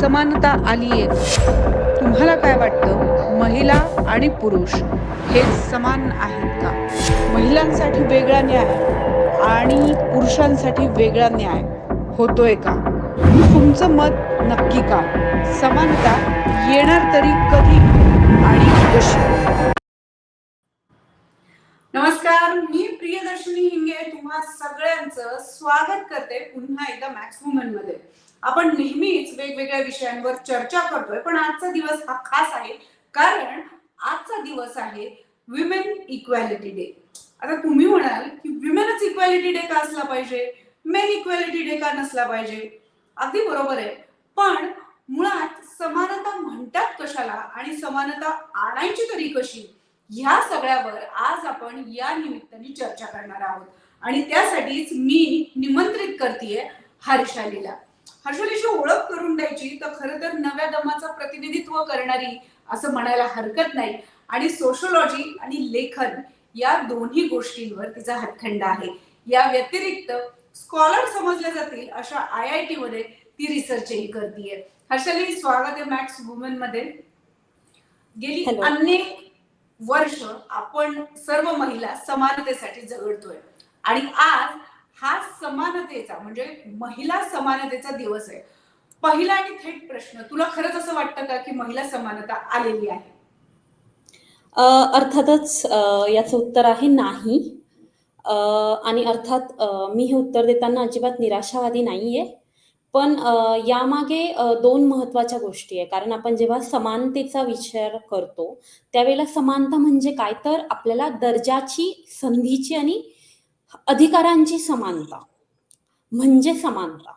समानता आलीये. तुम्हाला काय वाटतं? महिला आणि पुरुष हे समान आहेत का? महिलांसाठी वेगळा न्याय आणि पुरुषांसाठी वेगळा न्याय होतोय का? तुमचं मत नक्की का? समानता येणार तरी कधी आणि कशी? नमस्कार मी प्रियदर्शनी हिंगे. तुम्हा सगळ्यांचं स्वागत करते पुन्हा एकदा मॅक्स वुमनमध्ये. आपण नेहमीच वेगवेगळ्या विषयांवर चर्चा करतोय पण आजचा दिवस हा खास आहे. कारण आजचा दिवस आहे विमेन इक्वॅलिटी डे आता तुम्ही म्हणाल की विमेनच इक्वॅलिटी डे का असला पाहिजे? मेन इक्वॅलिटी डे का नसला पाहिजे? अगदी बरोबर आहे. पण मुळात समानता म्हणतात कशाला आणि समानता आणायची तरी कशी? ह्या सगळ्यावर आज आपण या निमित्ताने चर्चा करणार आहोत. आणि त्यासाठीच मी निमंत्रित करतेय हर्षालीला. हर्षालीची ओळख करून द्यायची तर खरं तर नव्या दमाचं प्रतिनिधित्व करणारी असं म्हणायला हरकत नाही. आणि सोशोलॉजी आणि लेखन या दोन्ही गोष्टींवर तिचा हातखंड आहे. या व्यतिरिक्त स्कॉलर समजल्या जातील अशा आय आय टी मध्ये ती रिसर्चही करतीये. हर्षाली स्वागत आहे मॅक्स वुमनमध्ये. गेली. अनेक वर्ष आपण सर्व महिला समानतेसाठी झगडतोय. आणि आज हा समानतेचा म्हणजे महिला समानतेचा दिवस आहे. पहिला आणि थेट प्रश्न तुला खरंच असं वाटतं का की महिला समानता आलेली आहे? अर्थातच याचं उत्तर आहे नाही. आणि अर्थात मी हे उत्तर देताना अजिबात निराशावादी नाहीये. पण यामागे दोन महत्त्वाच्या गोष्टी आहे. कारण आपण जेव्हा समानतेचा विचार करतो त्यावेळेला समानता म्हणजे काय? तर आपल्याला दर्जाची संधीची आणि अधिकारांची समानता म्हणजे समानता.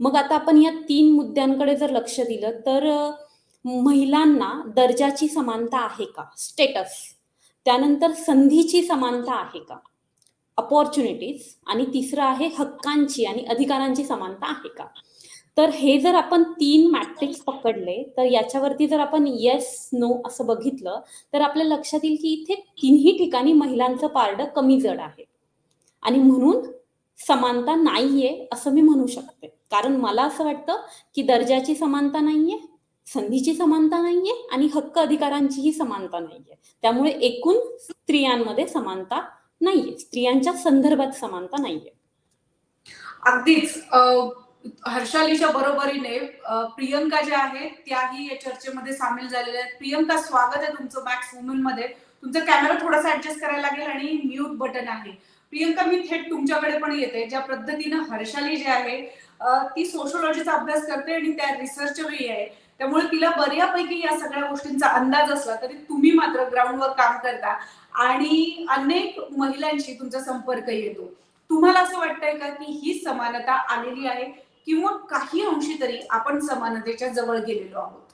मग आता आपण या तीन मुद्द्यांकडे जर लक्ष दिलं तर महिलांना दर्जाची समानता आहे का? स्टेटस त्यानंतर संधीची समानता आहे का? अपॉर्च्युनिटीज आणि तिसरं आहे हक्कांची आणि अधिकारांची समानता आहे का? तर हे जर आपण तीन मॅट्रिक्स पकडले तर याच्यावरती जर आपण येस नो असं बघितलं तर आपल्या लक्षात येईल की इथे तिन्ही ठिकाणी महिलांचं पारडं कमी जड आहे. आणि म्हणून समानता नाहीये असं मी म्हणू शकते. कारण मला असं वाटतं की दर्जाची समानता नाहीये संधीची समानता नाहीये आणि हक्क अधिकारांचीही समानता नाहीये. त्यामुळे एकूण स्त्रियांमध्ये समानता नाहीये. स्त्रियांच्या संदर्भात समानता नाहीये. अगदीच. हर्षालीच्या बरोबरीने प्रियंका ज्या आहेत त्याही या चर्चेमध्ये सामील झालेल्या आहेत. प्रियंका स्वागत आहे तुमचं बॅक्स वुमनमध्ये. तुमचा कॅमेरा थोडासा ऍडजस्ट करायला लागेल आणि म्यूट बटन आहे. प्रियंका मी थेट तुमच्याकडे पण येते. ज्या पद्धतीनं हर्षाली जी आहे ती सोशोलॉजीचा अभ्यास करते आणि त्या रिसर्चरही आहे. त्यामुळे तिला बऱ्यापैकी या सगळ्या गोष्टींचा अंदाज असला तरी तुम्ही मात्र ग्राउंडवर काम करता आणि अनेक महिलांशी तुमचा संपर्क येतो. तुम्हाला असं वाटतंय का की ही समानता आलेली आहे किंवा काही अंशी तरी आपण समानतेच्या जवळ गेलेलो आहोत?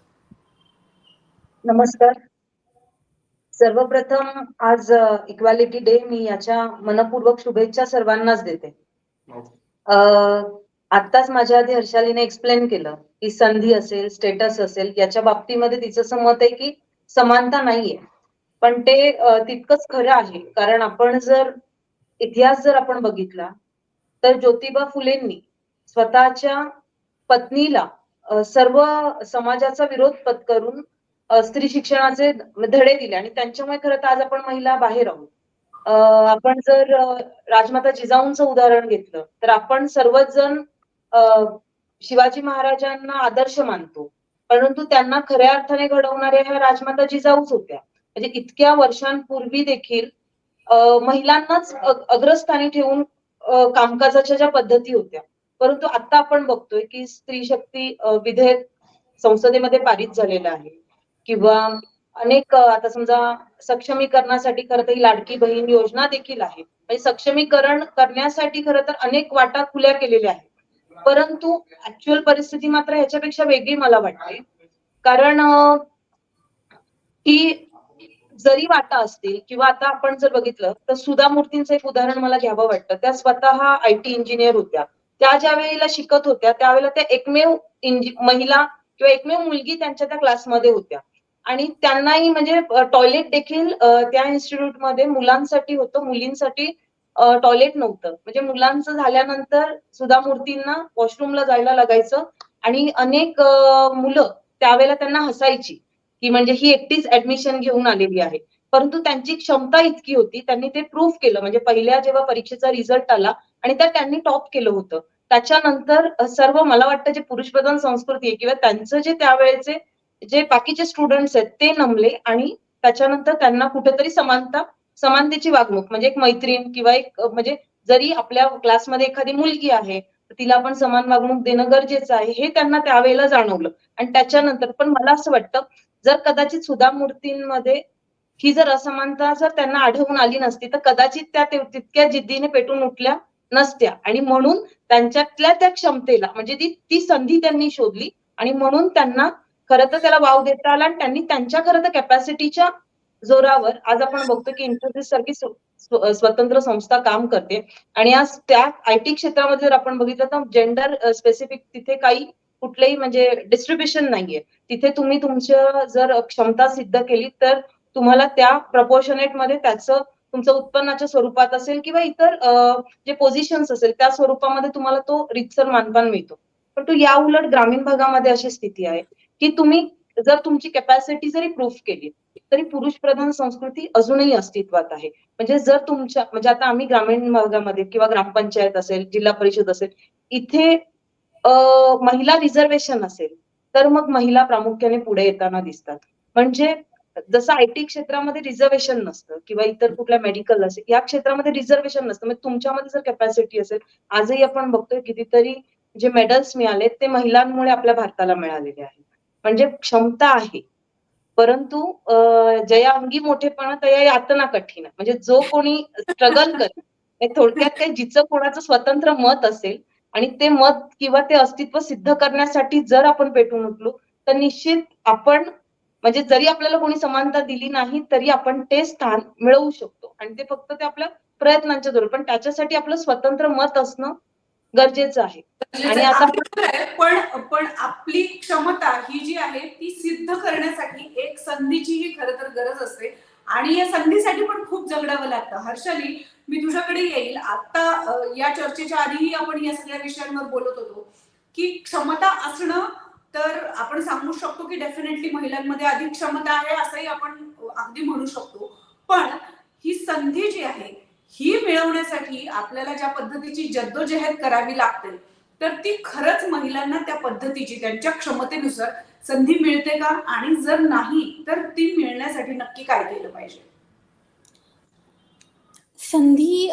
नमस्कार. सर्वप्रथम आज इक्वालिटी डे मी याच्या मनपूर्वक शुभेच्छा सर्वांनाच देते. आताच आत्ताच माझ्या आधी हर्षालीने एक्सप्लेन केलं की संधी असेल स्टेटस असेल याच्या बाबतीमध्ये तिचं असं मत आहे की समानता नाहीये. पण ते तितकंच खरं आहे. कारण आपण जर इतिहास जर आपण बघितला तर ज्योतिबा फुलेंनी स्वतःच्या पत्नीला सर्व समाजाचा विरोध पत्करून स्त्री शिक्षणाचे धडे दिले आणि त्यांच्यामुळे खरं तर आज आपण महिला बाहेर आहोत. आपण जर राजमाता जिजाऊंचं उदाहरण घेतलं तर आपण सर्वच जण शिवाजी महाराजांना आदर्श मानतो. परंतु त्यांना खऱ्या अर्थाने घडवणाऱ्या ह्या राजमाता जिजाऊच होत्या. म्हणजे इतक्या वर्षांपूर्वी देखील महिलांनाच अग्रस्थानी ठेवून कामकाजाच्या ज्या पद्धती होत्या. परंतु आता आपण बघतोय की स्त्री शक्ती विधेयक संसदेमध्ये पारित झालेलं आहे. किंवा अनेक आता समजा सक्षमीकरणासाठी खरं तर ही लाडकी बहीण योजना देखील आहे. म्हणजे सक्षमीकरण करण्यासाठी खरं तर अनेक वाटा खुल्या केलेल्या आहेत. परंतु ऍक्च्युअल परिस्थिती मात्र ह्याच्यापेक्षा वेगळी मला वाटते. कारण अ, की जरी वाटा असतील किंवा आता आपण जर बघितलं तर सुधा मूर्तींचं एक उदाहरण मला घ्यावं वाटतं. त्या स्वतः आय टी इंजिनियर होत्या. त्या ज्या वेळेला शिकत होत्या त्यावेळेला त्या एकमेव इंजि महिला किंवा एकमेव मुलगी त्यांच्या त्या क्लासमध्ये होत्या. आणि त्यांनाही म्हणजे टॉयलेट देखील त्या इन्स्टिट्यूटमध्ये मुलांसाठी होतं मुलींसाठी टॉयलेट नव्हतं. म्हणजे मुलांचं झाल्यानंतर सुधा मूर्तींना वॉशरूमला जायला लागायचं आणि अनेक मुलं त्यावेळेला त्यांना हसायची की म्हणजे ही एकटीच ऍडमिशन घेऊन आलेली आहे. परंतु त्यांची क्षमता इतकी होती त्यांनी ते प्रूव्ह केलं. म्हणजे पहिल्या जेव्हा परीक्षेचा रिझल्ट आला आणि त्यात त्यांनी टॉप केलं होतं. त्याच्यानंतर सर्व मला वाटतं जे पुरुष प्रधान संस्कृती आहे किंवा त्यांचं जे त्यावेळेचे जे बाकीचे स्टुडंट्स आहेत ते नमले आणि त्याच्यानंतर त्यांना कुठेतरी समानता समानतेची वागणूक म्हणजे एक मैत्रीण किंवा एक म्हणजे जरी आपल्या क्लासमध्ये एखादी मुलगी आहे तर तिला आपण समान वागणूक देणं गरजेचं आहे हे त्यांना त्यावेळेला जाणवलं. आणि त्याच्यानंतर पण मला असं वाटतं जर कदाचित सुधा मूर्तींमध्ये ही जर असमानता जर त्यांना आढळून आली नसती तर कदाचित त्या तितक्या जिद्दीने पेटून उठल्या नसत्या. आणि म्हणून त्यांच्यातल्या त्या क्षमतेला म्हणजे ती ती संधी त्यांनी शोधली आणि म्हणून त्यांना खरं तर त्याला वाव देता आला आणि त्यांनी त्यांच्या खरं तर कॅपॅसिटीच्या जोरावर आज आपण बघतो की इन्फोसिस सारखी स्वतंत्र संस्था काम करते. आणि आज त्या आय टी क्षेत्रामध्ये जर आपण बघितलं तर जेंडर स्पेसिफिक तिथे काही कुठलेही म्हणजे डिस्ट्रीब्युशन नाहीये. तिथे तुम्ही तुमच्या जर क्षमता सिद्ध केली तर तुम्हाला त्या प्रपोर्शनेटमध्ये त्याचं तुमचं उत्पन्नाच्या स्वरूपात असेल किंवा इतर जे पोझिशन्स असेल त्या स्वरूपामध्ये तुम्हाला तो रितसर मानपान मिळतो. पण तो या उलट ग्रामीण भागामध्ये अशी स्थिती आहे. की तुम्ही जर तुमची कॅपॅसिटी जरी प्रूफ केली तरी पुरुष प्रधान संस्कृती अजूनही अस्तित्वात आहे. म्हणजे जर तुमच्या म्हणजे आता आम्ही ग्रामीण भागामध्ये किंवा ग्रामपंचायत असेल जिल्हा परिषद असेल इथे महिला रिझर्वेशन असेल तर मग महिला प्रामुख्याने पुढे येताना दिसतात. म्हणजे जसं आय टी क्षेत्रामध्ये रिझर्वेशन नसतं किंवा इतर कुठल्या मेडिकल असेल या क्षेत्रामध्ये रिझर्वेशन नसतं. म्हणजे तुमच्यामध्ये जर कॅपॅसिटी असेल आजही आपण बघतोय कितीतरी जे मेडल्स मिळाले ते महिलांमुळे आपल्या भारताला मिळालेले आहेत. म्हणजे क्षमता आहे. परंतु जया अंगी मोठेपणा तया यातना कठीण म्हणजे जो कोणी स्ट्रगल करेल थोडक्यात काय जिचं कोणाचं स्वतंत्र मत असेल आणि ते मत किंवा ते अस्तित्व सिद्ध करण्यासाठी जर आपण पेटून उठलो तर निश्चित आपण म्हणजे जरी आपल्याला कोणी समानता दिली नाही तरी आपण ते स्थान मिळवू शकतो. आणि ते फक्त ते आपल्या प्रयत्नांच्या जोर पण त्याच्यासाठी आपलं स्वतंत्र मत असणं गरजेचं आहे. आणि आता- पण पण आपली क्षमता ही जी आहे ती सिद्ध करण्यासाठी एक संधीची ही खरं तर गरज असते. आणि या संधीसाठी पण खूप जगडावं लागतं. हर्षाली मी तुझ्याकडे येईल. आता या चर्चेच्या आधीही आपण या सगळ्या विषयांवर बोलत होतो की क्षमता असणं तर आपण सांगू शकतो की डेफिनेटली महिलांमध्ये अधिक क्षमता आहे असंही आपण अगदी म्हणू शकतो. पण ही संधी जी आहे ही मिळवण्यासाठी आपल्याला ज्या पद्धतीची जद्दोजहद करावी लागते तर ती खरंच महिलांना त्या पद्धतीची त्यांच्या क्षमतेनुसार संधी मिळते का आणि जर नाही तर ती मिळण्यासाठी नक्की काय केलं पाहिजे संधी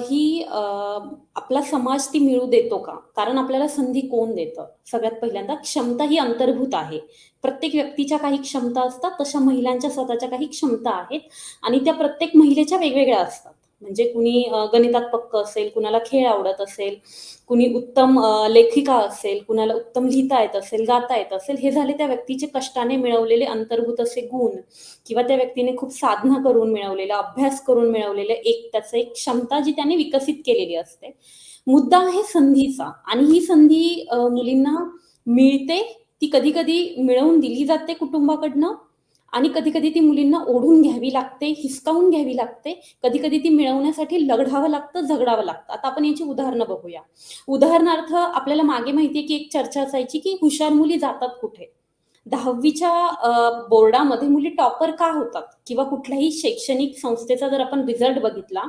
ही आपला समाज ती मिळू देतो का? कारण आपल्याला संधी कोण देतं? सगळ्यात पहिल्यांदा क्षमता ही अंतर्भूत आहे. प्रत्येक व्यक्तीच्या काही क्षमता असतात, तशा महिलांच्या स्वतःच्या काही क्षमता आहेत आणि त्या प्रत्येक महिलेच्या वेगवेगळ्या असतात. म्हणजे कुणी गणितात पक्क असेल, कुणाला खेळ आवडत असेल, कुणी उत्तम लेखिका असेल, कुणाला उत्तम लिहिता येत असेल, गाता येत असेल, हे झाले त्या व्यक्तीचे कष्टाने मिळवलेले अंतर्भूत असे गुण किंवा त्या व्यक्तीने खूप साधना करून मिळवलेलं, अभ्यास करून मिळवलेलं एक त्याचं एक क्षमता जी त्याने विकसित केलेली असते. मुद्दा आहे संधीचा आणि ही संधी मुलींना मिळते, ती कधी-कधी मिळवून दिली जाते कुटुंबाकडनं आणि कधी-कधी ती मुलींना ओढून घ्यावी लागते, हिसकावून घ्यावी लागते. कधी-कधी ती मिळवण्यासाठी लढावं लागतं, झगडावं लागतं. आता आपण याची उदाहरणं बघूया. उदाहरणार्थ आपल्याला मागे माहिती आहे, की एक चर्चा असायची, की हुशार मुली जातात कुठे? दहावीच्या बोर्डामध्ये मुली टॉपर का होतात? किंवा कुठल्याही शैक्षणिक संस्थेचा जर आपण रिझल्ट बघितला,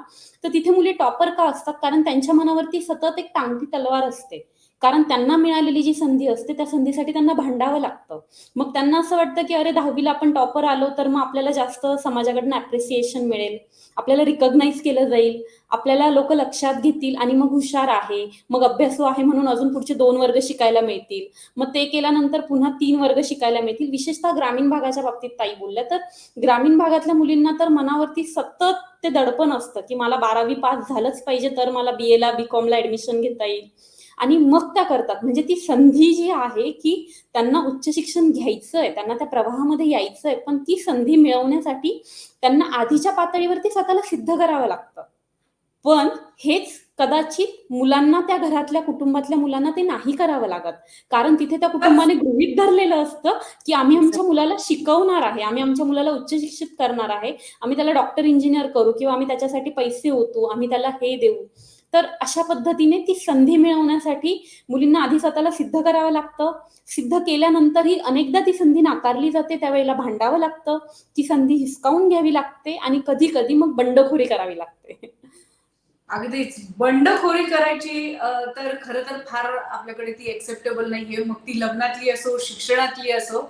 तर तिथे मुली टॉपर का असतात? कारण त्यांच्या मनावरती सतत एक टांगती तलवार असते. कारण त्यांना मिळालेली जी संधी असते, त्या संधीसाठी त्यांना भांडावं लागतं. मग त्यांना असं वाटतं, की अरे 10वीला आपण टॉपर आलो, तर मग आपल्याला जास्त समाजाकडनं अप्रिसिएशन मिळेल, आपल्याला रिकॉग्नाइज केलं जाईल, आपल्याला लोक लक्षात घेतील आणि मग हुशार आहे, मग अभ्यासू आहे म्हणून अजून पुढचे दोन वर्ग शिकायला मिळतील. मग ते केल्यानंतर पुन्हा तीन वर्ग शिकायला मिळतील. विशेषतः ग्रामीण भागाच्या बाबतीत ताई बोलल्या, तर ग्रामीण भागातल्या मुलींना तर मनावरती सतत ते दडपण असतं, की मला 12वी पास झालंच पाहिजे, तर मला बी-एला, बी-कॉमला ऍडमिशन घेता येईल आणि मग त्या करतात. म्हणजे ती संधी जी आहे, की त्यांना उच्च शिक्षण घ्यायचंय, त्यांना त्या प्रवाहामध्ये यायचंय, पण ती संधी मिळवण्यासाठी त्यांना आधीच्या पातळीवरती स्वतःला सिद्ध करावं लागतं. पण हेच कदाचित मुलांना त्या घरातल्या कुटुंबातल्या मुलांना ते नाही करावं लागत. कारण तिथे त्या कुटुंबाने गृहीत धरलेलं असतं, की आम्ही आमच्या मुलाला शिकवणार आहे, आम्ही आमच्या मुलाला उच्च शिक्षित करणार आहे, आम्ही त्याला डॉक्टर, इंजिनियर करू किंवा आम्ही त्याच्यासाठी पैसे ओतू, आम्ही त्याला हे देऊ. तर अशा पद्धतीने ती संधी मिळवण्यासाठी मुलींना आधी स्वतःला सिद्ध करावं लागतं. सिद्ध केल्यानंतरही अनेकदा ती संधी नाकारली जाते त्यावेळेला भांडावं लागतं. ती संधी हिसकावून घ्यावी लागते आणि कधी कधी मग बंडखोरी करावी लागते. अगदीच. बंडखोरी करायची तर खरं तर फार आपल्याकडे ती एक्सेप्टेबल नाहीये. मग ती लग्नातली असो शिक्षणातली असो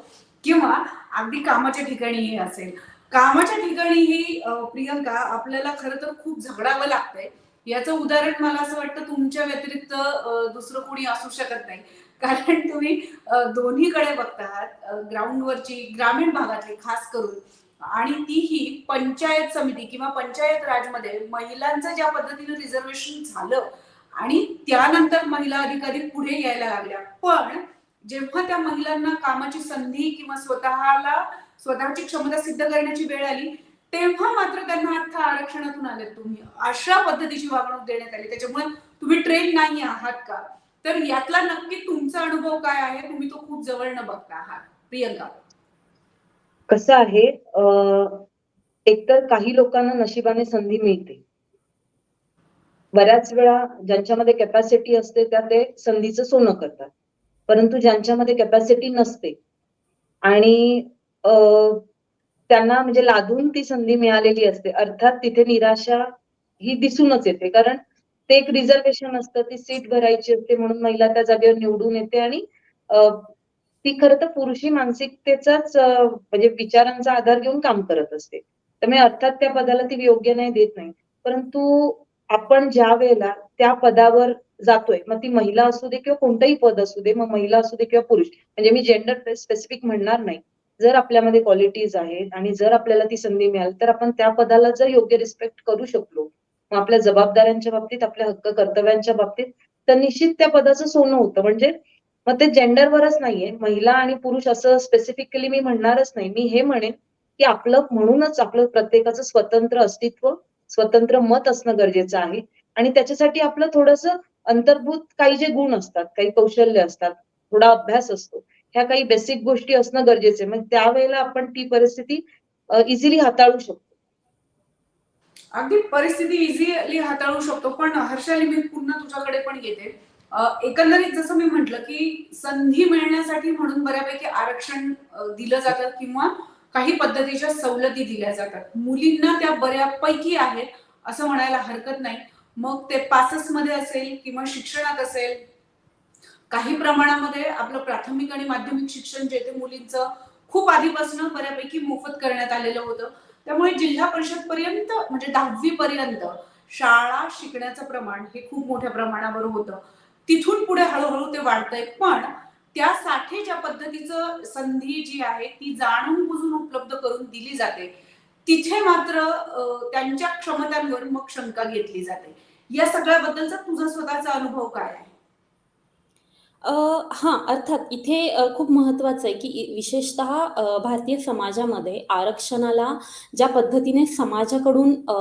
किंवा अगदी कामाच्या ठिकाणीही असेल. कामाच्या ठिकाणीही प्रियंका आपल्याला खरं तर खूप झगडावं लागतंय. याचं उदाहरण मला असं वाटतं तुमच्या व्यतिरिक्त दुसरं कोणी असू शकत नाही. कारण तुम्ही दोन्हीकडे दोन्हीकडे बघतात ग्राउंडवरची ग्रामीण भागातली खास करून आणि तीही पंचायत समिती किंवा पंचायत राजमध्ये महिलांचं ज्या पद्धतीने रिझर्वेशन झालं आणि त्यानंतर महिला अधिकारी पुढे यायला लागल्या. पण जेव्हा त्या महिलांना कामाची संधी किंवा स्वतःला स्वतःची क्षमता सिद्ध करण्याची वेळ आली तेव्हा मात्र त्यांना अर्थ आरक्षणातून आले तुम्ही. अशा पद्धतीची वागणूक देण्यात आली. त्याच्यामुळे तुम्ही ट्रेन नाही आहात का? तर यातला नक्की तुमचा अनुभव काय आहे? तुम्ही तो खूप जवळनं बघता आहात. प्रियंका. कसं आहे एकतर काही लोकांना नशिबाने संधी मिळते. बऱ्याच वेळा ज्यांच्यामध्ये कॅपॅसिटी असते त्या ते संधीचं सोनं करतात. परंतु ज्यांच्यामध्ये कॅपॅसिटी नसते आणि त्यांना म्हणजे लादून ती संधी मिळालेली असते. अर्थात तिथे निराशा ही दिसूनच येते. कारण ते एक रिझर्वेशन असतं. ती सीट भरायची असते म्हणून महिला त्या जागेवर निवडून येते आणि ती खरं तर पुरुषी मानसिकतेचाच म्हणजे विचारांचा आधार घेऊन काम करत असते. त्यामुळे अर्थात त्या पदाला ती योग्य नाही देत नाही. परंतु आपण ज्या वेळेला त्या पदावर जातोय मग ती महिला असू दे किंवा कोणतंही पद असू दे मग महिला असू दे किंवा पुरुष म्हणजे मी जेंडर स्पेसिफिक म्हणणार नाही. जर आपल्यामध्ये क्वालिटीज आहेत आणि जर आपल्याला ती संधी मिळाली तर आपण त्या पदाला जर योग्य रिस्पेक्ट करू शकलो मग आपल्या जबाबदाऱ्यांच्या बाबतीत आपल्या हक्क कर्तव्यांच्या बाबतीत तर निश्चित त्या पदाचं सोनं होतं. म्हणजे मग ते जेंडरवरच नाहीये. महिला आणि पुरुष असं स्पेसिफिकली मी म्हणणारच नाही. मी हे म्हणेन की आपलं म्हणूनच आपलं प्रत्येकाचं स्वतंत्र अस्तित्व स्वतंत्र मत असणं गरजेचं आहे. आणि त्याच्यासाठी आपलं थोडस अंतर्भूत काही जे गुण असतात काही कौशल्य असतात थोडा अभ्यास असतो. ह्या काही बेसिक गोष्टी असणं गरजेचं आहे. मग त्यावेळेला आपण ती परिस्थिती इझिली हाताळू शकतो. अगदी परिस्थिती इझिली हाताळू शकतो. पण हर्षाली मी पुन्हा तुझ्याकडे पण येते. एकंदरीत जसं मी म्हंटल की संधी मिळण्यासाठी म्हणून बऱ्यापैकी आरक्षण दिलं जातं किंवा काही पद्धतीच्या सवलती दिल्या जातात. मुलींना त्या बऱ्यापैकी आहेत असं म्हणायला हरकत नाही. मग ते पासेस मध्ये असेल किंवा शिक्षणात असेल काही प्रमाणामध्ये आपलं प्राथमिक आणि माध्यमिक शिक्षण जे ते मुलींचं खूप आधीपासून बऱ्यापैकी मोफत करण्यात आलेलं होतं. त्यामुळे जिल्हा परिषद पर्यंत म्हणजे दहावी पर्यंत शाळा शिकण्याचं प्रमाण हे खूप मोठ्या प्रमाणावर होतं. तिथून पुढे हळूहळू ते वाढतंय. पण त्यासाठी ज्या पद्धतीचं संधी जी आहे ती जाणून बुजून उपलब्ध करून दिली जाते. तिथे मात्र त्यांच्या क्षमतांवर मग शंका घेतली जाते. या सगळ्याबद्दलचा तुझा स्वतःचा अनुभव काय आहे? हां, अर्थात इथे अ, खूप महत्त्वाचं आहे, की विशेषतः अ, भारतीय समाजामध्ये आरक्षणाला ज्या पद्धतीने समाजाकडून अ,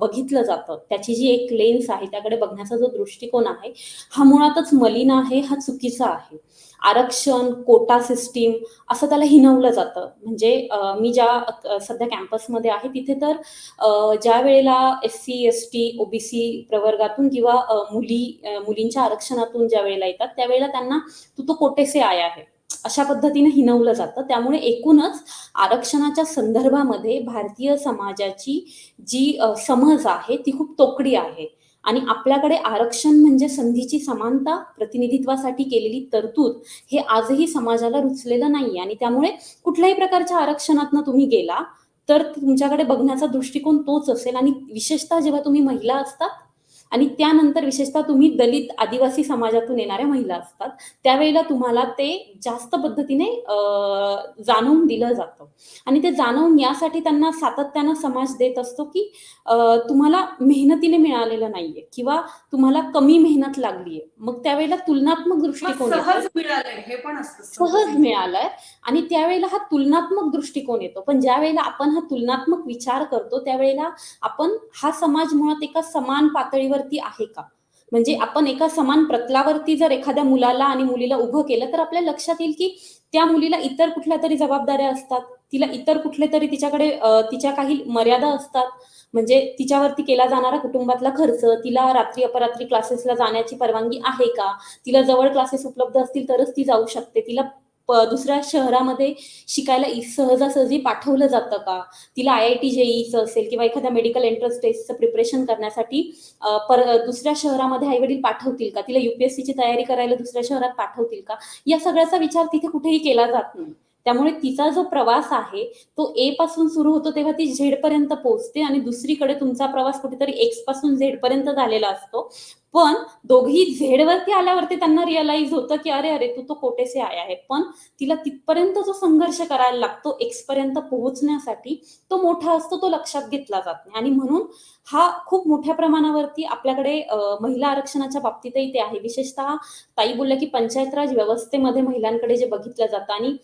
बघितलं जातं, त्याची जी एक लेन्स आहे, त्याकडे बघण्याचा जो दृष्टिकोन आहे, हा मुळातच मलिन आहे, हा चुकीचा आहे. आरक्षण, कोटा सिस्टीम असं त्याला हिणवलं जातं. म्हणजे मी ज्या सध्या कॅम्पसमध्ये आहे, तिथे तर ज्या वेळेला एस-सी, एस-टी, ओ-बी-सी प्रवर्गातून किंवा मुली मुलींच्या आरक्षणातून ज्या वेळेला येतात, त्यावेळेला त्यांना "तू तो कोटेसे आय आहे अशा पद्धतीने हिणवलं जातं. त्यामुळे एकूणच आरक्षणाच्या संदर्भामध्ये भारतीय समाजाची जी समज आहे, ती खूप तोकडी आहे आणि आपल्याकडे आरक्षण म्हणजे संधीची समानता, प्रतिनिधित्वासाठी केलेली तरतूद, हे आजही समाजाला रुचलेलं नाहीये. आणि त्यामुळे कुठल्याही प्रकारच्या आरक्षणातनं तुम्ही गेला, तर तुमच्याकडे बघण्याचा दृष्टिकोन तोच असेल. आणि विशेषतः जेव्हा तुम्ही महिला असतात आणि त्यानंतर विशेषतः तुम्ही दलित, आदिवासी समाजातून येणाऱ्या महिला असतात, त्यावेळेला तुम्हाला ते जास्त पद्धतीने जाणवून दिलं जातं आणि ते जाणवून यासाठी त्यांना सातत्यानं समाज देत असतो, की तुम्हाला मेहनतीने मिळालेलं नाहीये किंवा तुम्हाला कमी मेहनत लागलीये. मग त्यावेळेला तुलनात्मक दृष्टिकोन सहज. मिळालंय हे पण सहज मिळालंय आणि त्यावेळेला हा तुलनात्मक दृष्टिकोन येतो. पण ज्यावेळेला आपण हा तुलनात्मक विचार करतो, त्यावेळेला आपण हा समाज मुळात एका समान पातळीवरती आहे का? म्हणजे आपण एका समान प्रतलावरती जर एखाद्या मुलाला आणि मुलीला उभं केलं, तर आपल्या लक्षात येईल, की त्या मुलीला इतर कुठल्या तरी जबाबदाऱ्या असतात. तिला इतर कुठले तरी तिच्याकडे तिच्या काही मर्यादा असतात. म्हणजे तिच्यावरती केला जाणारा कुटुंबातला खर्च तिला रात्री अपरात्री क्लासेसला जाण्याची परवानगी आहे का तिला जवळ क्लासेस उपलब्ध असतील तरच ती जाऊ शकते तिला दुसऱ्या शहरामध्ये शिकायला सहजासहजी पाठवलं जातं का? तिला आय आय टी जेईचं असेल किंवा एखाद्या मेडिकल एंट्रन्स टेस्टचं प्रिपरेशन करण्यासाठी पर दुसऱ्या शहरामध्ये आई वडील पाठवतील का? तिला युपीएससीची तयारी करायला दुसऱ्या शहरात पाठवतील का? या सगळ्याचा विचार तिथे कुठेही केला जात नाही. त्यामुळे तिचा जो प्रवास आहे तो ए पासून सुरू होतो तेव्हा ती झेड पर्यंत पोहोचते आणि दुसरीकडे तुमचा प्रवास कुठेतरी एक्सपासून झेड पर्यंत झालेला असतो. पण दोघी झेडवरती आल्यावरती त्यांना रिअलाइज होतं की अरे अरे तू तो कोटेसे आय आहे. पण तिला तिथपर्यंत जो संघर्ष करायला लागतो एक्सपर्यंत पोहोचण्यासाठी तो मोठा असतो तो लक्षात घेतला जात नाही. आणि म्हणून हा खूप मोठ्या प्रमाणावरती आपल्याकडे महिला आरक्षणाच्या बाबतीतही ते आहे. विशेषतः ताई बोलल्या की पंचायत राज व्यवस्थेमध्ये महिलांकडे जे बघितलं जातं आणि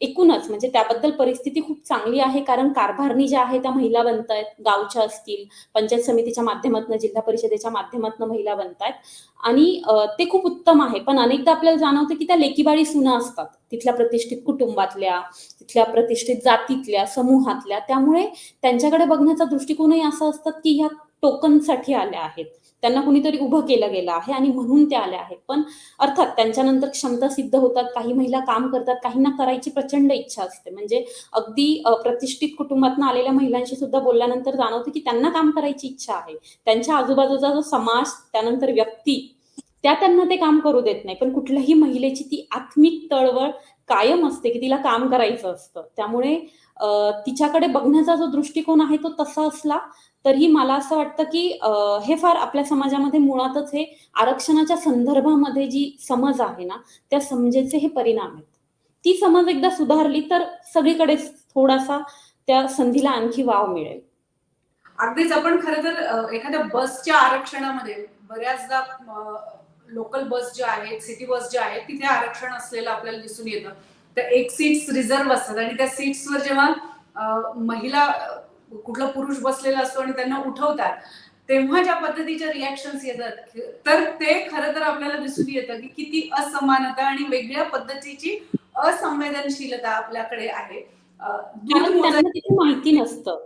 एकूणच म्हणजे त्याबद्दल परिस्थिती खूप चांगली आहे. कारण कारभारणी ज्या आहे त्या महिला बनत आहेत गावच्या असतील पंचायत समितीच्या माध्यमातून जिल्हा परिषदेच्या माध्यमातून महिला बनतायत. आणि ते खूप उत्तम आहे. पण अनेकदा आपल्याला जाणवतं की त्या लेकीबाळी सुना असतात. तिथल्या प्रतिष्ठित कुटुंबातल्या तिथल्या प्रतिष्ठित जातीतल्या समूहातल्या. त्यामुळे त्यांच्याकडे बघण्याचा दृष्टिकोनही असं असतात की ह्या टोकनसाठी आल्या आहेत. त्यांना कुणीतरी उभं केलं गेलं आहे आणि म्हणून त्या आल्या आहेत. पण अर्थात त्यांच्यानंतर क्षमता सिद्ध होतात काही महिला काम करतात काहींना करायची प्रचंड इच्छा असते. म्हणजे अगदी प्रतिष्ठित कुटुंबातून आलेल्या महिलांशी सुद्धा बोलल्यानंतर जाणवतं की त्यांना काम करायची इच्छा आहे. त्यांच्या आजूबाजूचा जो समाज त्यानंतर व्यक्ती त्या त्यांना ते काम करू देत नाही. पण कुठल्याही महिलेची ती आत्मिक तळवळ कायम असते की तिला काम करायचं असतं. त्यामुळे तिच्याकडे बघण्याचा जो दृष्टिकोन आहे तो तसा असला तरी मला असं वाटतं की हे फार आपल्या समाजामध्ये मुळातच हे आरक्षणाच्या संदर्भामध्ये जी समज आहे ना त्या समजेचे हे परिणाम आहेत. ती समज एकदा सुधारली तर सगळीकडे थोडासा त्या संधीला आणखी वाव मिळेल. अगदीच आपण खरं तर एखाद्या बसच्या आरक्षणामध्ये बऱ्याचदा लोकल बस ज्या आहेत सिटी बस ज्या आहेत तिथे आरक्षण असलेलं आपल्याला दिसून येतं. तर एक सीट्स रिझर्व्ह असतात आणि त्या सीट्सवर जेव्हा महिला कुठला पुरुष बसलेला असतो आणि त्यांना उठवतात तेव्हा ज्या पद्धतीच्या रिॲक्शन्स येतात तर ते खरं तर आपल्याला दिसून येतं की किती असमानता आणि वेगळ्या पद्धतीची असंवेदनशीलता आपल्याकडे आहे. माहिती नसतं.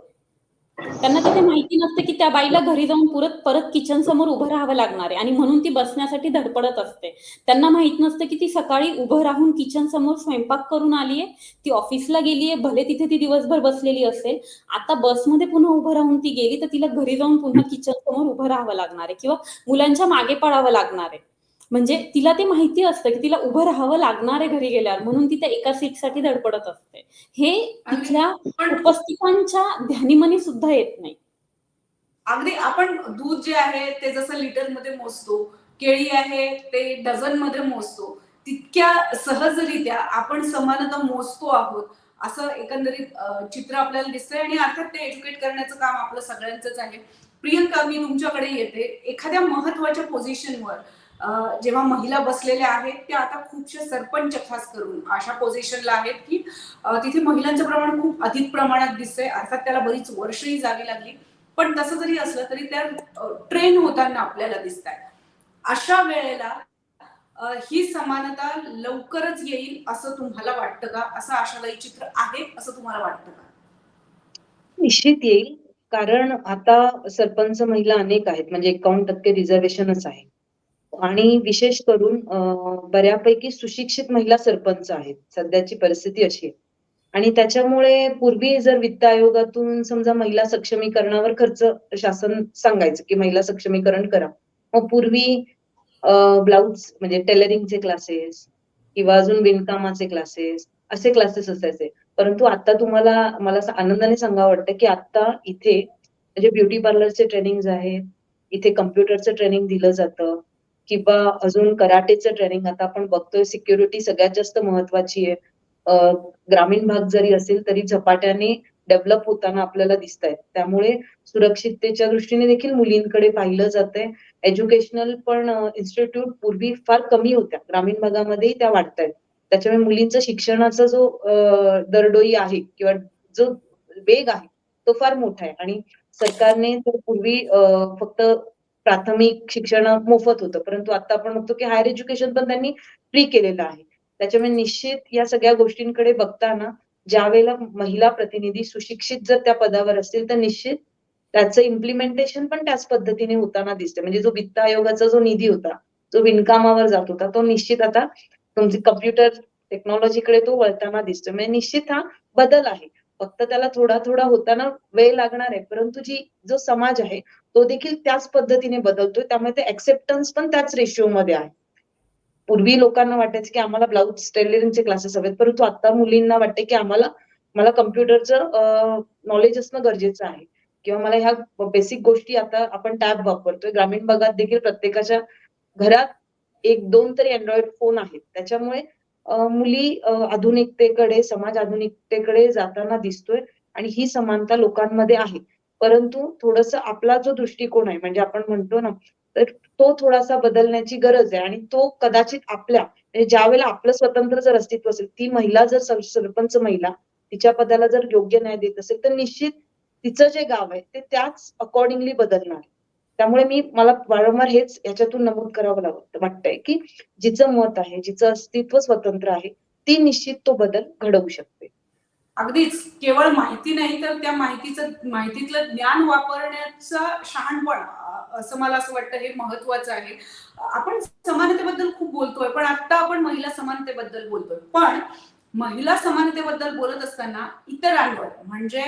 त्यांना तिथे माहिती नसतं की त्या बाईला घरी जाऊन परत परत किचन समोर उभं राहावं लागणार आहे. आणि म्हणून ती बसण्यासाठी धडपडत असते. त्यांना माहीत नसतं की ती सकाळी उभं राहून किचन समोर स्वयंपाक करून आलीये. ती ऑफिसला गेलीये. भले तिथे ती दिवसभर बसलेली असेल. आता बसमध्ये पुन्हा उभं राहून ती गेली तर तिला घरी जाऊन पुन्हा किचन समोर उभं राहावं लागणार आहे. किंवा मुलांच्या मागे पडावं लागणार आहे. म्हणजे तिला ते माहिती असतं की तिला उभं राहावं लागणार आहे घरी गेल्यावर म्हणून ती त्या एका सीटसाठी धडपडत असते. हे तिथल्या उपस्थितांच्या ध्यानीमनी सुद्धा येत नाही. अगदी आपण दूध जे आहे ते जसं लिटरमध्ये मोजतो केळी आहे ते डझनमध्ये मोजतो तितक्या सहजरित्या आपण समानता मोजतो आहोत असं एकंदरीत चित्र आपल्याला दिसतंय आणि अर्थात ते एज्युकेट करण्याचं काम आपलं सगळ्यांचंच आहे. प्रियंका मी तुमच्याकडे येते. एखाद्या महत्त्वाच्या पोझिशनवर जेव्हा महिला बसलेल्या आहेत त्या आता खूपशा सरपंच खास करून अशा पोझिशनला आहेत की तिथे महिलांचं प्रमाण खूप अधिक प्रमाणात दिसतंय. अर्थात त्याला बरीच वर्षही जावी लागली. पण तसं जरी असलं तरी त्या ट्रेन होताना आपल्याला दिसत आहे अशा वेळेला ही समानता लवकरच येईल असं तुम्हाला वाटतं का? असं आशादायी चित्र आहे असं तुम्हाला वाटतं का? निश्चित येईल. कारण आता सरपंच महिला अनेक आहेत. म्हणजे एकावन्न टक्के रिझर्वेशनच आहे. आणि विशेष करून बऱ्यापैकी सुशिक्षित महिला सरपंच आहेत. सध्याची परिस्थिती अशी आहे. आणि त्याच्यामुळे पूर्वी जर वित्त आयोगातून समजा महिला सक्षमीकरणावर खर्च शासन सांगायचं की महिला सक्षमीकरण करा. मग पूर्वी ब्लाउज म्हणजे टेलरिंगचे क्लासेस किंवा अजून विणकामाचे क्लासेस असे क्लासेस असायचे. परंतु आता तुम्हाला मला आनंदाने सांगावं वाटतं की आता इथे म्हणजे ब्युटी पार्लरचे ट्रेनिंग आहेत इथे कम्प्युटरचं ट्रेनिंग दिलं जातं. किंवा अजून कराटेचं ट्रेनिंग आता आपण बघतोय सिक्युरिटी सगळ्यात जास्त महत्वाची आहे. ग्रामीण भाग जरी असेल तरी झपाट्याने डेव्हलप होताना आपल्याला दिसत आहेत त्यामुळे सुरक्षिततेच्या दृष्टीने देखील मुलींकडे पाहिलं जातंय. एज्युकेशनल पण इन्स्टिट्यूट पूर्वी फार कमी होत्या. ग्रामीण भागामध्येही त्या वाढत आहेत त्याच्यामुळे मुलींचा शिक्षणाचा जो दरडोई आहे किंवा जो वेग आहे तो फार मोठा आहे. आणि सरकारने तर पूर्वी फक्त प्राथमिक शिक्षण मोफत होतं. परंतु आता आपण बघतो की हायर एज्युकेशन पण त्यांनी फ्री केलेलं आहे. त्याच्यामुळे निश्चित या सगळ्या गोष्टींकडे बघताना ज्या वेळेला महिला प्रतिनिधी सुशिक्षित जर त्या पदावर असतील तर निश्चित त्याचं इम्प्लिमेंटेशन पण त्याच पद्धतीने होताना दिसते म्हणजे जो वित्त आयोगाचा जो निधी होता जो विणकामावर जात होता तो निश्चित आता तुमची कम्प्युटर टेक्नॉलॉजीकडे तो वळताना दिसतोय. म्हणजे निश्चित हा बदल आहे. फक्त त्याला थोडा थोडा होताना वेळ लागणार आहे. परंतु जी जो समाज आहे तो देखील त्याच पद्धतीने बदलतोय. त्यामुळे ते ऍक्सेप्टन्स पण त्याच रेशिओ मध्ये आहे. पूर्वी लोकांना वाटायचं की आम्हाला ब्लाऊज टेलरिंगचे क्लासेस हवेत परंतु आता मुलींना वाटते की आम्हाला मला कम्प्युटरचं नॉलेज असणं गरजेचं आहे. किंवा मला ह्या बेसिक गोष्टी आता आपण टॅब वापरतोय. ग्रामीण भागात देखील प्रत्येकाच्या घरात एक दोन तरी अँड्रॉइड फोन आहेत. त्याच्यामुळे मुली आधुनिकतेकडे समाज आधुनिकतेकडे जाताना दिसतोय. आणि ही समानता लोकांमध्ये आहे. परंतु थोडस आपला जो दृष्टिकोन आहे म्हणजे आपण म्हणतो ना तर तो थोडासा बदलण्याची गरज आहे आणि तो कदाचित आपल्या म्हणजे ज्या वेळेला आपलं स्वतंत्र जर अस्तित्व असेल ती महिला जर सरपंच महिला तिच्या पदाला जर योग्य न्याय देत असेल तर निश्चित तिचं जे गाव आहे ते त्याच अकॉर्डिंगली बदलणार त्यामुळे मी मला वारंवार हेच याच्यातून नमूद करावं लागत वाटतंय की जिचं मत आहे जिचं अस्तित्व स्वतंत्र आहे ती निश्चित तो बदल घडवू शकते. अगदीच केवळ माहिती नाही तर त्या माहितीचं माहितीतलं ज्ञान वापरण्याचा शहाणपण असं मला असं वाटतं हे महत्वाचं आहे. आपण समानतेबद्दल खूप बोलतोय पण आता आपण महिला समानतेबद्दल बोलतोय. पण महिला समानतेबद्दल बोलत असताना इतरांवर म्हणजे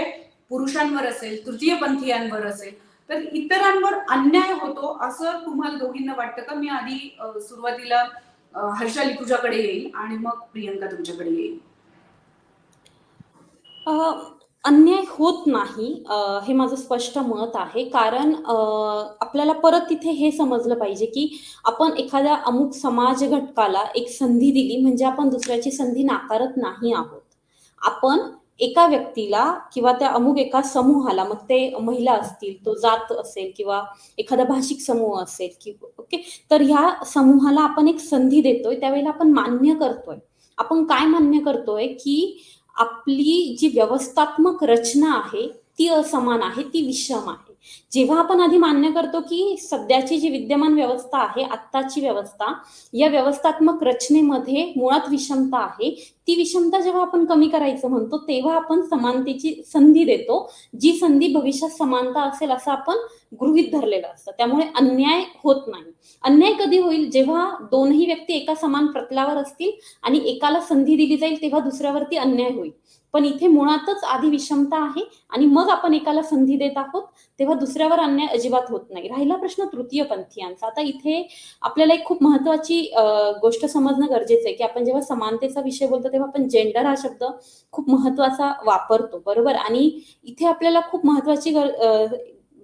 पुरुषांवर असेल तृतीयपंथीयांवर असेल तर इतरांवर अन्याय होतो असं तुम्हाला दोघींना वाटतं का? मी आधी सुरुवातीला हर्षाली तुझ्याकडे येईल आणि मग प्रियंका तुमच्याकडे येईल. अन्याय होत नाही हे माझं स्पष्ट मत आहे. कारण आपल्याला परत तिथे हे समजलं पाहिजे की आपण एखाद्या अमुक समाज घटकाला एक संधी दिली म्हणजे आपण दुसऱ्याची संधी नाकारत नाही आहोत. आपण एका व्यक्तीला किंवा त्या अमुक एका समूहाला मग ते महिला असतील तो जात असेल किंवा एखादा भाषिक समूह असेल कि ओके तर ह्या समूहाला आपण एक संधी देतोय त्यावेळेला आपण मान्य करतोय. आपण काय मान्य करतोय की आपली जी व्यवस्थात्मक रचना आहे ती असमान आहे ती विषम आहे. जेव्हा आपण आधी मान्य करतो की सध्याची जी विद्यमान व्यवस्था आहे आत्ताची व्यवस्था या व्यवस्थात्मक रचनेमध्ये मुळात विषमता आहे. ती विषमता जेव्हा आपण कमी करायचं म्हणतो तेव्हा आपण समानतेची संधी देतो. जी संधी भविष्यात समानता असेल असं आपण गृहित धरलेलं असतं. त्यामुळे अन्याय होत नाही. अन्याय कधी होईल? जेव्हा दोनही व्यक्ती एका समान प्रतलावर असतील आणि एकाला संधी दिली जाईल तेव्हा दुसऱ्यावरती अन्याय होईल. पण इथे मुळातच आधी विषमता आहे आणि मग आपण एकाला संधी देत आहोत तेव्हा दुसऱ्यावर अन्याय अजिबात होत नाही. राहिला प्रश्न तृतीयपंथीयांचा. आता इथे आपल्याला एक खूप महत्वाची गोष्ट समजणं गरजेचं आहे की आपण जेव्हा समानतेचा विषय बोलतो तेव्हा आपण जेंडर हा शब्द खूप महत्त्वाचा वापरतो बरोबर? आणि इथे आपल्याला खूप महत्वाची गर-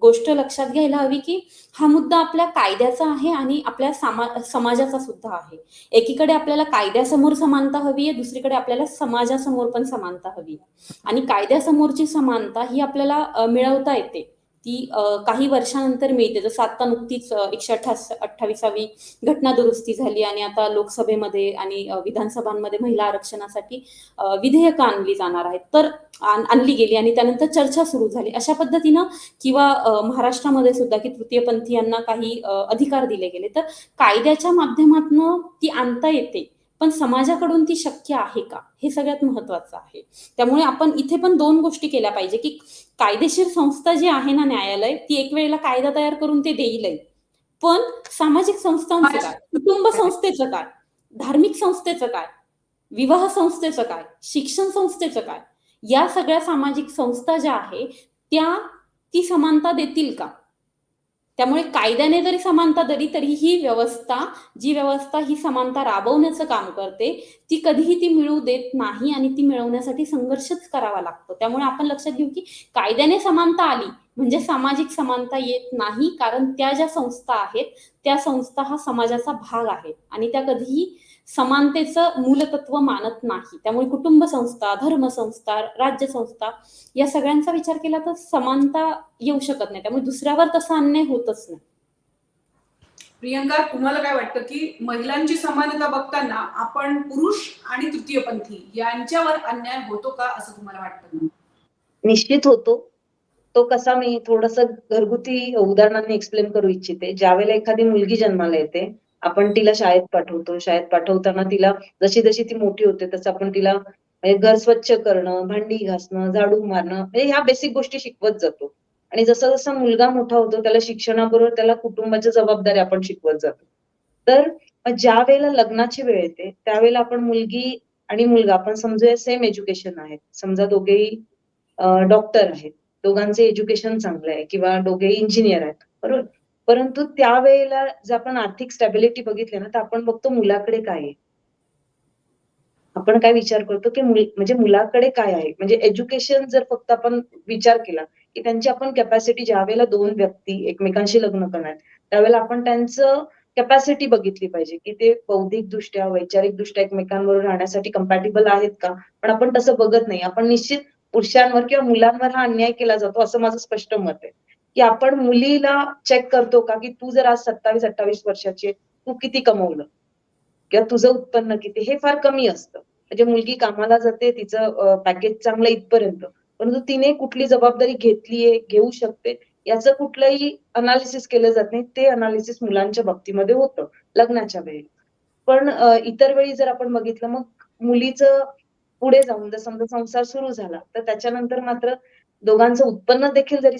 गोष्ट लक्षात घ्यायला हवी की हा मुद्दा आपल्या कायद्याचा आहे आणि आपल्या सामा समाजाचा सुद्धा आहे. एकीकडे आपल्याला कायद्यासमोर समानता हवी आहे दुसरीकडे आपल्याला समाजासमोर पण समानता हवी आहे. आणि कायद्यासमोरची समानता ही आपल्याला मिळवता येते. ती काही वर्षानंतर मिळते. जसं आता नुकतीच एकशे अठ्ठास अठ्ठावीसावी घटना दुरुस्ती झाली आणि आता लोकसभेमध्ये आणि विधानसभांमध्ये महिला आरक्षणासाठी विधेयकं आणली जाणार आहेत. तर आण- आणली गेली आणि त्यानंतर चर्चा सुरू झाली. अशा पद्धतीनं किंवा महाराष्ट्रामध्ये सुद्धा की तृतीयपंथीयांना काही अधिकार दिले गेले तर कायद्याच्या माध्यमातून ती आणता येते. पण समाजाकडून ती शक्य आहे का? हे सगळ्यात महत्वाचं आहे. त्यामुळे आपण इथे पण दोन गोष्टी केल्या पाहिजे की कायदेशीर संस्था जी आहे ना न्यायालय ती एक वेळेला कायदा तयार करून ते देईलही. पण सामाजिक संस्थांचं काय? कुटुंब संस्थेचं काय? धार्मिक संस्थेचं काय? विवाह संस्थेचं काय? शिक्षण संस्थेचं काय? या सगळ्या सामाजिक संस्था ज्या आहे त्या ती समानता देतील का? त्यामुळे कायद्याने जरी समानता दिली तरी ही व्यवस्था जी व्यवस्था ही समानता राबवण्याचं काम करते ती कधीही ती मिळू देत नाही आणि ती मिळवण्यासाठी संघर्षच करावा लागतो. त्यामुळे आपण लक्षात घेऊ की कायद्याने समानता आली म्हणजे सामाजिक समानता येत नाही कारण त्या ज्या संस्था आहेत त्या संस्था हा समाजाचा भाग आहेत आणि त्या कधीही समानतेचं मूलतत्व मानत नाही. त्यामुळे कुटुंब संस्था धर्मसंस्था राज्यसंस्था या सगळ्यांचा विचार केला तर समानता येऊ शकत नाही. त्यामुळे दुसऱ्यावर तसा अन्याय होतच नाही. प्रियंका तुम्हाला काय वाटतं की महिलांची समानता बघताना आपण पुरुष आणि तृतीयपंथी यांच्यावर अन्याय होतो का असं तुम्हाला वाटतं? निश्चित होतो. तो कसा मी थोडस घरगुती उदाहरणांनी एक्सप्लेन करू इच्छिते. ज्यावेळेला एखादी मुलगी जन्माला येते आपण तिला शाळेत पाठवतो. शाळेत पाठवताना तिला जशी जशी ती मोठी होते तसं आपण तिला म्हणजे घर स्वच्छ करणं भांडी घासणं झाडू मारणं म्हणजे ह्या बेसिक गोष्टी शिकवत जातो. आणि जसा जसा मुलगा मोठा होतो त्याला शिक्षणाबरोबर त्याला कुटुंबाच्या जबाबदाऱ्या आपण शिकवत जातो. तर ज्या वेळेला लग्नाची वेळ येते त्यावेळेला आपण मुलगी आणि मुलगा आपण समजूया सेम एज्युकेशन आहे समजा दोघेही डॉक्टर आहेत. दोघांचे एज्युकेशन चांगलं आहे किंवा दोघेही इंजिनियर आहेत. बरोबर? परंतु त्यावेळेला जर आपण आर्थिक स्टॅबिलिटी बघितली ना तर आपण बघतो मुलाकडे काय आहे. आपण काय विचार करतो की म्हणजे मुलाकडे काय आहे? म्हणजे एज्युकेशन जर फक्त आपण विचार केला की त्यांची आपण कॅपॅसिटी ज्या वेळेला दोन व्यक्ती एकमेकांशी लग्न करणार त्यावेळेला आपण त्यांचं कॅपॅसिटी बघितली पाहिजे की ते बौद्धिक दृष्ट्या वैचारिक दृष्ट्या एकमेकांवर राहण्यासाठी कम्पॅटेबल आहेत का? पण आपण तसं बघत नाही. आपण निश्चित पुरुषांवर किंवा मुलांवर हा अन्याय केला जातो असं माझं स्पष्ट मत आहे. की आपण मुलीला चेक करतो का की तू जर आज सत्तावीस अठ्ठावीस वर्षाची आहे, तू किती कमवलं? किंवा तुझं उत्पन्न किती? हे फार कमी असतं. म्हणजे मुलगी कामाला जाते तिचं पॅकेज चांगलं इथपर्यंत. परंतु तिने कुठली जबाबदारी घेतलीये घेऊ शकते याचं कुठलंही अनालिसिस केलं जात नाही. ते अनालिसिस मुलांच्या बाबतीमध्ये होतं लग्नाच्या वेळी. पण इतर वेळी जर आपण बघितलं मग मुलीचं पुढे जाऊन जर समजा संसार सुरू झाला तर त्याच्यानंतर मात्र दोघांचं उत्पन्न देखील जरी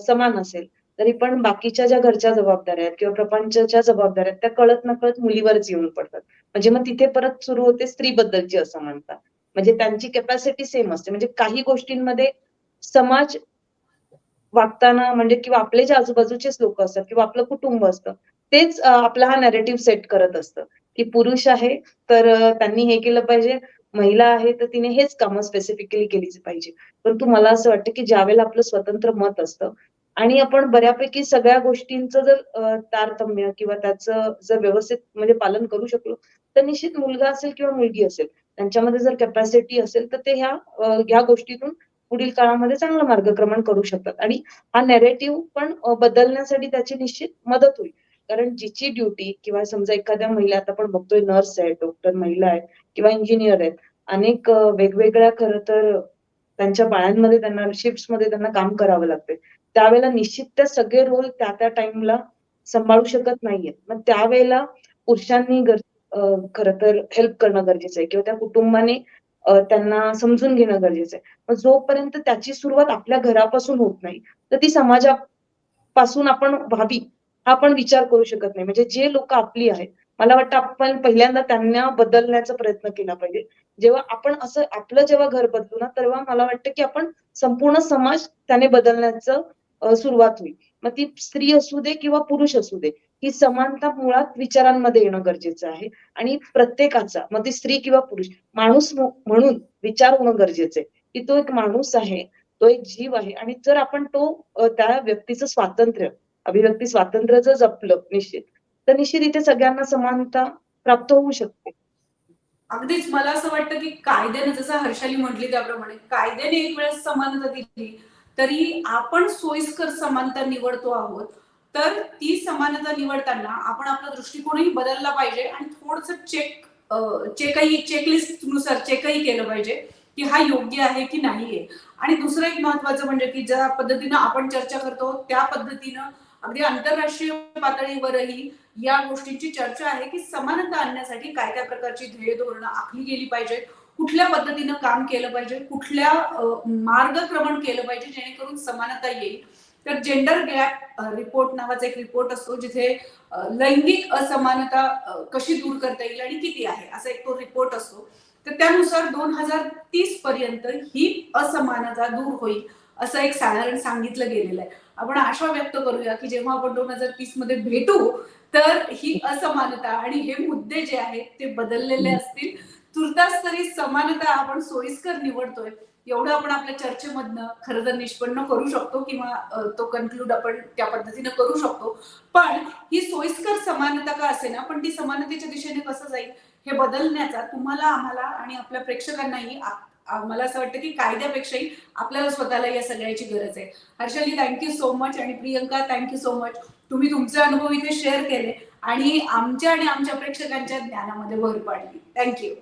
समान असेल तरी पण बाकीच्या ज्या घरच्या जबाबदाऱ्या आहेत किंवा प्रपंचच्या जबाबदाऱ्या आहेत त्या कळत नकळत मुलीवरच येऊन पडतात. म्हणजे मग तिथे परत सुरू होते स्त्रीबद्दलची असमानता. म्हणजे त्यांची कॅपॅसिटी सेम असते. म्हणजे काही गोष्टींमध्ये समाज वागताना म्हणजे किंवा आपले जे आजूबाजूचेच लोक असतात किंवा आपलं कुटुंब असतं तेच आपला हा नॅरेटिव्ह सेट करत असतं. की पुरुष आहे तर त्यांनी हे केलं पाहिजे. महिला आहे तर तिने हेच कामं स्पेसिफिकली केली पाहिजे. परंतु मला असं वाटतं की ज्यावेळेला आपलं स्वतंत्र मत असतं आणि आपण बऱ्यापैकी सगळ्या गोष्टींचं जर तारतम्य किंवा त्याचं जर व्यवस्थित म्हणजे पालन करू शकलो तर निश्चित मुलगा असेल किंवा मुलगी असेल त्यांच्यामध्ये जर कॅपॅसिटी असेल तर ते ह्या ह्या गोष्टीतून पुढील काळामध्ये चांगलं मार्गक्रमण करू शकतात. आणि हा नेरेटिव्ह पण बदलण्यासाठी त्याची निश्चित मदत होईल. कारण जिची ड्युटी किंवा समजा एखाद्या महिला आता आपण बघतोय नर्स आहे डॉक्टर महिला आहेत किंवा इंजिनियर आहेत अनेक वेगवेगळ्या खरं तर त्यांच्या बाळांमध्ये त्यांना शिफ्टमध्ये त्यांना काम करावं लागते त्यावेळेला निश्चित त्या सगळे रोल त्या त्या टाइमला सांभाळू शकत नाहीयेत. मग त्यावेळेला पुरुषांनी खरं तर हेल्प करणं गरजेचं आहे किंवा त्या कुटुंबाने त्यांना समजून घेणं गरजेचं आहे. मग जोपर्यंत त्याची सुरुवात आपल्या घरापासून होत नाही तर ती समाजापासून आपण व्हावी. हा आपण विचार करू शकत नाही. म्हणजे जे लोक आपली आहेत मला वाटतं आपण पहिल्यांदा त्यांना बदलण्याचा प्रयत्न केला पाहिजे. जेव्हा आपण असं आपलं जेव्हा घर बदलू ना तेव्हा मला वाटतं की आपण संपूर्ण समाज त्याने बदलण्याचं सुरुवात होईल. मग ती स्त्री असू दे किंवा पुरुष असू दे ही समानता मुळात विचारांमध्ये येणं गरजेचं आहे. आणि प्रत्येकाचा मग ती स्त्री किंवा पुरुष माणूस म्हणून विचार होणं गरजेचं आहे. की तो एक माणूस आहे तो एक जीव आहे. आणि जर आपण तो त्या व्यक्तीचं स्वातंत्र्य अभिव्यक्ती स्वातंत्र्य जर जपलं निश्चित तर निश्चित इथे सगळ्यांना समानता प्राप्त होऊ शकते. अगदीच मला असं वाटतं की कायद्याने जसं हर्षाली म्हटली त्याप्रमाणे कायद्याने एक वेळेस समानता दिली तरी आपण सोयीस्कर समानता निवडतो आहोत. तर ती समानता निवडताना आपण आपला दृष्टिकोनही बदलला पाहिजे आणि थोडस चेक चेकही चेकलिस्टनुसार चेकही केलं पाहिजे की हा योग्य आहे की नाहीये. आणि दुसरं एक महत्वाचं म्हणजे की ज्या पद्धतीनं आपण चर्चा करतो त्या पद्धतीनं अगदी आंतरराष्ट्रीय पातळीवरही या गोष्टींची चर्चा आहे की समानता आणण्यासाठी काय काय प्रकारची ध्येय धोरणं आखली गेली पाहिजेत कुठल्या पद्धतीनं काम केलं पाहिजे कुठल्या मार्गक्रमण केलं पाहिजे जेणेकरून समानता येईल. तर जेंडर गॅप रिपोर्ट नावाचा एक रिपोर्ट असतो जिथे लैंगिक असमानता कशी दूर करता येईल आणि किती आहे असा एक तो रिपोर्ट असतो. तर त्यानुसार दोन हजार तीस पर्यंत ही असमानता दूर होईल असं एक साधारण सांगितलं गेलेलं आहे. आपण आशा व्यक्त करूया की जेव्हा आपण दोन हजार तीसमध्ये भेटू तर ही असमानता आणि हे मुद्दे जे आहेत ते बदललेले असतील. तुर्तास तरी समानता आपण सोयीस्कर निवडतोय एवढं आपण आपल्या चर्चेमधनं खरं तर निष्पन्न करू शकतो किंवा तो कन्क्लूड आपण त्या पद्धतीनं करू शकतो. पण ही सोयीस्कर समानता का असे ना पण ती समानतेच्या दिशेने कसं जाईल हे बदलण्याचा तुम्हाला आम्हाला आणि आपल्या प्रेक्षकांनाही मला असं वाटतं की कायद्यापेक्षाही आपल्याला स्वतःला या सगळ्याची गरज आहे. हर्षली थँक्यू सो मच आणि प्रियंका थँक्यू सो मच तुम्ही तुमचे अनुभव इथे शेअर केले आणि आमच्या आणि आमच्या प्रेक्षकांच्या ज्ञानामध्ये भर पाडली. Thank you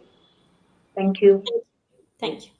thank you thank you